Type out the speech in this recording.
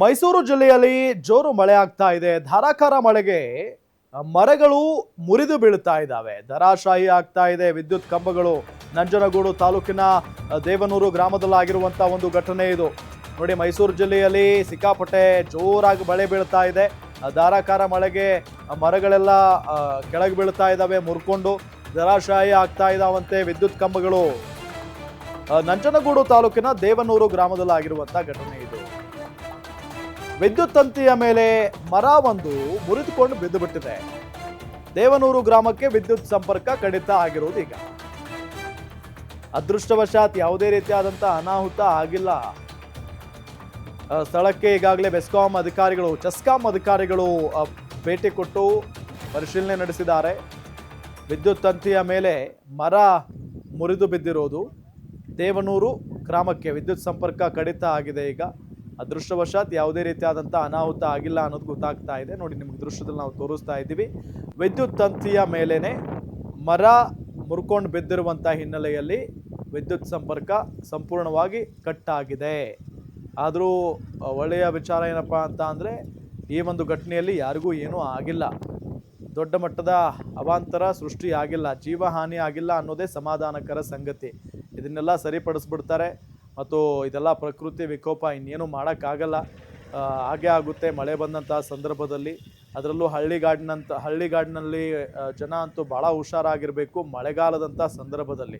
ಮೈಸೂರು ಜಿಲ್ಲೆಯಲ್ಲಿ ಜೋರು ಮಳೆ ಆಗ್ತಾ ಇದೆ. ಧಾರಾಕಾರ ಮಳೆಗೆ ಮರಗಳು ಮುರಿದು ಬೀಳ್ತಾ ಇದ್ದಾವೆ. ಧರಾಶಾಹಿ ಆಗ್ತಾ ಇದೆ. ವಿದ್ಯುತ್ ಕಂಬಗಳು ನಂಜನಗೂಡು ತಾಲೂಕಿನ ದೇವನೂರು ಗ್ರಾಮದಲ್ಲಾಗಿರುವಂಥ ಒಂದು ಘಟನೆ ಇದು. ನೋಡಿ, ಮೈಸೂರು ಜಿಲ್ಲೆಯಲ್ಲಿ ಸಿಕ್ಕಾಪಟ್ಟೆ ಜೋರಾಗಿ ಮಳೆ ಬೀಳ್ತಾ ಇದೆ. ಧಾರಾಕಾರ ಮಳೆಗೆ ಮರಗಳೆಲ್ಲ ಕೆಳಗೆ ಬೀಳ್ತಾ ಇದ್ದಾವೆ, ಮುರ್ಕೊಂಡು ಧರಾಶಾಹಿ ಆಗ್ತಾ ಇದ್ದಾವಂತೆ ವಿದ್ಯುತ್ ಕಂಬಗಳು. ನಂಜನಗೂಡು ತಾಲೂಕಿನ ದೇವನೂರು ಗ್ರಾಮದಲ್ಲಾಗಿರುವಂತ ಘಟನೆ ಇದು. ವಿದ್ಯುತ್ ತಂತಿಯ ಮೇಲೆ ಮರ ಒಂದು ಮುರಿದುಕೊಂಡು ಬಿದ್ದು ಬಿಟ್ಟಿದೆ. ದೇವನೂರು ಗ್ರಾಮಕ್ಕೆ ವಿದ್ಯುತ್ ಸಂಪರ್ಕ ಕಡಿತ ಆಗಿರುವುದು ಈಗ. ಅದೃಷ್ಟವಶಾತ್ ಯಾವುದೇ ರೀತಿಯಾದಂಥ ಅನಾಹುತ ಆಗಿಲ್ಲ. ಸ್ಥಳಕ್ಕೆ ಈಗಾಗಲೇ ಬೆಸ್ಕಾಂ ಅಧಿಕಾರಿಗಳು, ಚೆಸ್ಕಾಂ ಅಧಿಕಾರಿಗಳು ಭೇಟಿ ಕೊಟ್ಟು ಪರಿಶೀಲನೆ ನಡೆಸಿದ್ದಾರೆ. ವಿದ್ಯುತ್ ತಂತಿಯ ಮೇಲೆ ಮರ ಮುರಿದು ಬಿದ್ದಿರೋದು ದೇವನೂರು ಗ್ರಾಮಕ್ಕೆ ವಿದ್ಯುತ್ ಸಂಪರ್ಕ ಕಡಿತ ಆಗಿದೆ ಈಗ. ಅದೃಷ್ಟವಶಾತ್ ಯಾವುದೇ ರೀತಿಯಾದಂಥ ಅನಾಹುತ ಆಗಿಲ್ಲ ಅನ್ನೋದು ಗೊತ್ತಾಗ್ತಾ ಇದೆ. ನೋಡಿ, ನಿಮ್ಗೆ ದೃಶ್ಯದಲ್ಲಿ ನಾವು ತೋರಿಸ್ತಾ ಇದ್ದೀವಿ. ವಿದ್ಯುತ್ ತಂತಿಯ ಮೇಲೇನೆ ಮರ ಮುರ್ಕೊಂಡು ಬಿದ್ದಿರುವಂಥ ಹಿನ್ನೆಲೆಯಲ್ಲಿ ವಿದ್ಯುತ್ ಸಂಪರ್ಕ ಸಂಪೂರ್ಣವಾಗಿ ಕಟ್ ಆಗಿದೆ ಆದರೂ ಒಳ್ಳೆಯ ವಿಚಾರ ಏನಪ್ಪ ಅಂತ ಅಂದರೆ, ಈ ಒಂದು ಘಟನೆಯಲ್ಲಿ ಯಾರಿಗೂ ಏನೂ ಆಗಿಲ್ಲ. ದೊಡ್ಡ ಮಟ್ಟದ ಅವಾಂತರ ಸೃಷ್ಟಿ ಆಗಿಲ್ಲ ಜೀವಹಾನಿ ಆಗಿಲ್ಲ ಅನ್ನೋದೇ ಸಮಾಧಾನಕರ ಸಂಗತಿ. ಇದನ್ನೆಲ್ಲ ಸರಿಪಡಿಸ್ಬಿಡ್ತಾರೆ. ಮತ್ತು ಇದೆಲ್ಲ ಪ್ರಕೃತಿ ವಿಕೋಪ ಇನ್ನೇನು ಮಾಡೋಕ್ಕಾಗಲ್ಲ. ಹಾಗೆ ಆಗುತ್ತೆ. ಮಳೆ ಬಂದಂತಹ ಸಂದರ್ಭದಲ್ಲಿ ಅದರಲ್ಲೂ ಹಳ್ಳಿಗಾಡಿನಂತ ಹಳ್ಳಿಗಾಡಿನಲ್ಲಿ ಜನ ಅಂತೂ ಭಾಳ ಹುಷಾರಾಗಿರಬೇಕು ಮಳೆಗಾಲದಂಥ ಸಂದರ್ಭದಲ್ಲಿ.